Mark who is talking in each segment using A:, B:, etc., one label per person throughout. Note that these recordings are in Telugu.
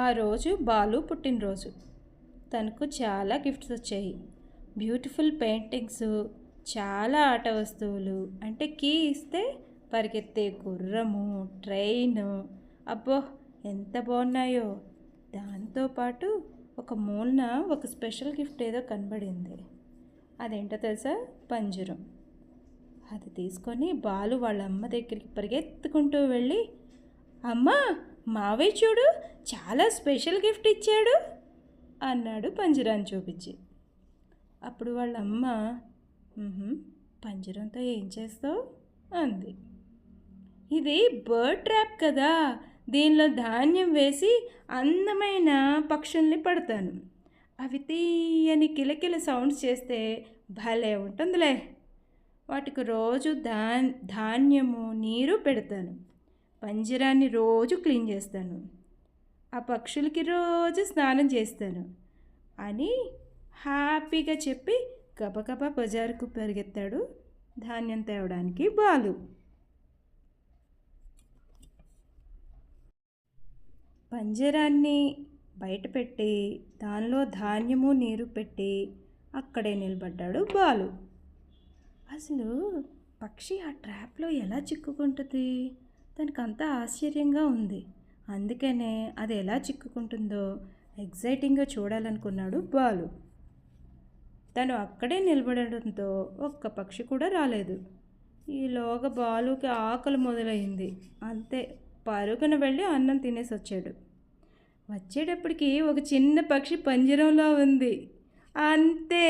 A: ఆ రోజు బాలు పుట్టినరోజు. తనకు చాలా గిఫ్ట్స్ వచ్చాయి. బ్యూటిఫుల్ పెయింటింగ్స్ చాలా ఆట వస్తువులు అంటే కీ ఇస్తే పరిగెత్తే గుర్రము ట్రైన్. అబ్బో ఎంత బాగున్నాయో. దాంతోపాటు ఒక మూలన ఒక స్పెషల్ గిఫ్ట్ ఏదో కనబడింది. అదేంటో తెలుసా? పంజరం. అది తీసుకొని బాలు వాళ్ళ అమ్మ దగ్గరికి పరిగెత్తుకుంటూ వెళ్ళి అమ్మా మావయ్య చూడు చాలా స్పెషల్ గిఫ్ట్ ఇచ్చాడు అన్నాడు పంజరాన్ని చూపించి. అప్పుడు వాళ్ళ అమ్మ పంజరంతో ఏం చేస్తావు? అంది. ఇది బర్డ్ ట్రాప్ కదా దీనిలో ధాన్యం వేసి అందమైన పక్షుల్ని పడతాను. అవి తీయని కిలకిల సౌండ్స్ చేస్తే భలే ఉంటుందిలే. వాటికి రోజు ధా ధాన్యము నీరు పెడతాను. పంజరాన్ని రోజు క్లీన్ చేస్తాను. ఆ పక్షులకి రోజు స్నానం చేస్తాను అని హ్యాపీగా చెప్పి గబగబా బజారుకు పరిగెత్తాడు ధాన్యం తేవడానికి బాలు. పంజరాన్ని బయట పెట్టి దానిలో ధాన్యము నీరు పెట్టి అక్కడే నిలబడ్డాడు బాలు. అసలు పక్షి ఆ ట్రాప్లో ఎలా చిక్కుకుంటుంది? దానికి అంతా ఆశ్చర్యంగా ఉంది. అందుకనే అది ఎలా చిక్కుకుంటుందో ఎగ్జైటింగ్గా చూడాలనుకున్నాడు బాలు. తను అక్కడే నిలబడడంతో ఒక్క పక్షి కూడా రాలేదు. ఈలోగా బాలుకి ఆకలి మొదలైంది. అంతే పరుగున వెళ్ళి అన్నం తినేసి వచ్చాడు వచ్చేటప్పటికి ఒక చిన్న పక్షి పంజరంలో ఉంది. అంతే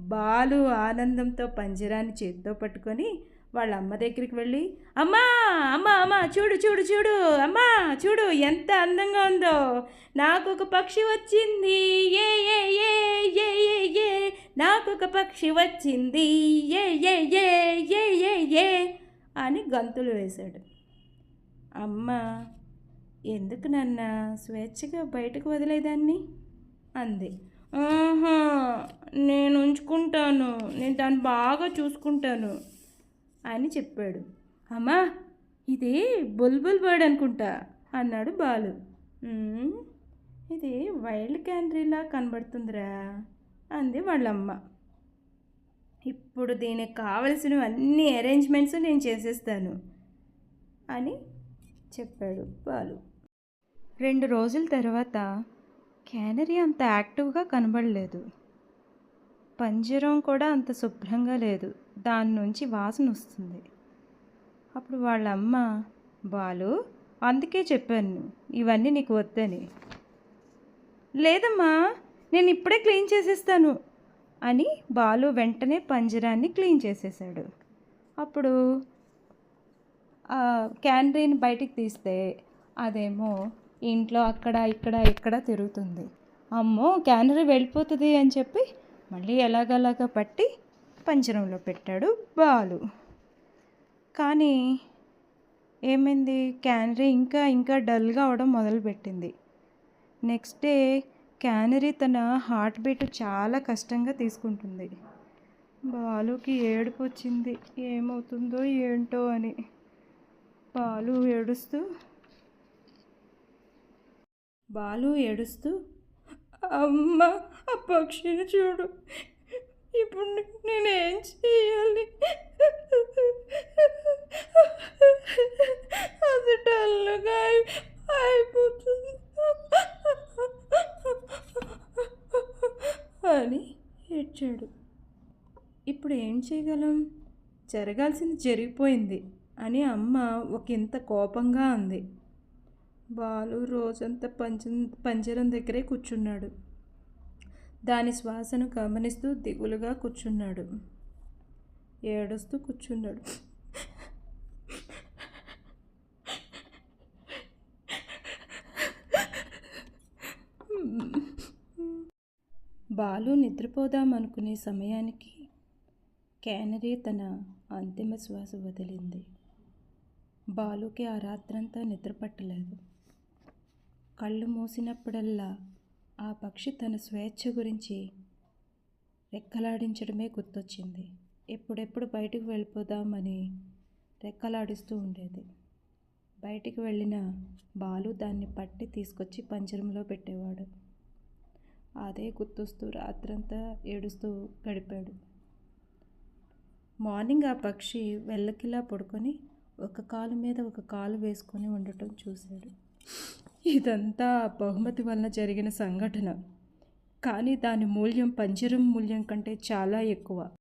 A: బాలు ఆనందంతో పంజరాన్ని చేత్తో పట్టుకొని వాళ్ళ అమ్మ దగ్గరికి వెళ్ళి అమ్మా అమ్మ అమ్మ చూడు చూడు చూడు అమ్మా చూడు ఎంత అందంగా ఉందో. నాకు ఒక పక్షి వచ్చింది. ఏ ఏ ఏ ఏ ఏ ఏ. నాకు ఒక పక్షి వచ్చింది. ఏ ఏ ఏ ఏ ఏ ఏ. అని గంతులు వేశాడు. అమ్మ ఎందుకు నన్న స్వేచ్ఛగా బయటకు వదిలేదాన్ని? అంది. ఆహా నేను ఉంచుకుంటాను. నేను దాన్ని బాగా చూసుకుంటాను. అని చెప్పాడు. అమ్మా ఇది బుల్బుల్ బర్డ్ అనుకుంటా అన్నాడు బాలు. ఇది వైల్డ్ క్యానరీలా కనబడుతుందిరా అంది వాళ్ళమ్మ. ఇప్పుడు దీనికి కావలసినవి అన్ని అరేంజ్మెంట్స్ నేను చేసేస్తాను అని చెప్పాడు బాలు. రెండు రోజుల తర్వాత క్యానరీ అంత యాక్టివ్గా కనబడలేదు. పంజరం కూడా అంత శుభ్రంగా లేదు. దాని నుంచి వాసన వస్తుంది. అప్పుడు వాళ్ళ అమ్మ బాలు అందుకే చెప్పాను ఇవన్నీ నీకు వద్దని. లేదమ్మా నేను ఇప్పుడే క్లీన్ చేసేస్తాను అని బాలు వెంటనే పంజరాన్ని క్లీన్ చేసేసాడు అప్పుడు ఆ క్యానరీని బయటికి తీస్తే అదేమో ఇంట్లో అక్కడ ఇక్కడ ఇక్కడ తిరుగుతుంది. అమ్మో క్యానరీ వెళ్ళిపోతుంది అని చెప్పి మళ్ళీ ఎలాగలాగా పట్టి పంజరంలో పెట్టాడు బాలు. కానీ ఏమైంది? క్యానరీ ఇంకా ఇంకా డల్గా అవడం మొదలుపెట్టింది. నెక్స్ట్ డే క్యానరీ తన హార్ట్ బీట్ చాలా కష్టంగా తీసుకుంటుంది. బాలుకి ఏడుపు వచ్చింది. ఏమవుతుందో ఏంటో అని బాలు ఏడుస్తూ బాలు ఏడుస్తూ అమ్మ ఆ పక్షిని చూడు. ఇప్పుడు నేనేం చేయాలి అది డల్గా అయిపోతుంది. అని ఏడ్చాడు. ఇప్పుడు ఏం చేయగలం? జరగాల్సింది జరిగిపోయింది అని అమ్మ ఒకంత కోపంగా అంది. బాలు రోజంతా పంచ పంజరం దగ్గరే కూర్చున్నాడు. దాని శ్వాసను గమనిస్తూ దిగులుగా కూర్చున్నాడు. ఏడుస్తూ కూర్చున్నాడు. బాలు నిద్రపోదామనుకునే సమయానికి కేనరీ తన అంతిమ శ్వాస వదిలింది. బాలుకి ఆ రాత్రంతా నిద్ర పట్టలేదు. కళ్ళు మూసినప్పుడల్లా ఆ పక్షి తన స్వేచ్ఛ గురించి రెక్కలాడించడమే గుర్తొచ్చింది. ఎప్పుడెప్పుడు బయటకు వెళ్ళిపోదామని రెక్కలాడిస్తూ ఉండేది. బయటికి వెళ్ళిన బాలు దాన్ని పట్టి తీసుకొచ్చి పంజరంలో పెట్టేవాడు. అదే గుర్తొస్తూ రాత్రంతా ఏడుస్తూ గడిపాడు. మార్నింగ్ ఆ పక్షి వెళ్ళకిలా పడుకొని ఒక కాలు మీద ఒక కాలు వేసుకొని ఉండటం చూశాడు. ఇదంతా బహుమతి వలన జరిగిన సంఘటన. కానీ దాని మూల్యం పంజరం మూల్యం కంటే చాలా ఎక్కువ.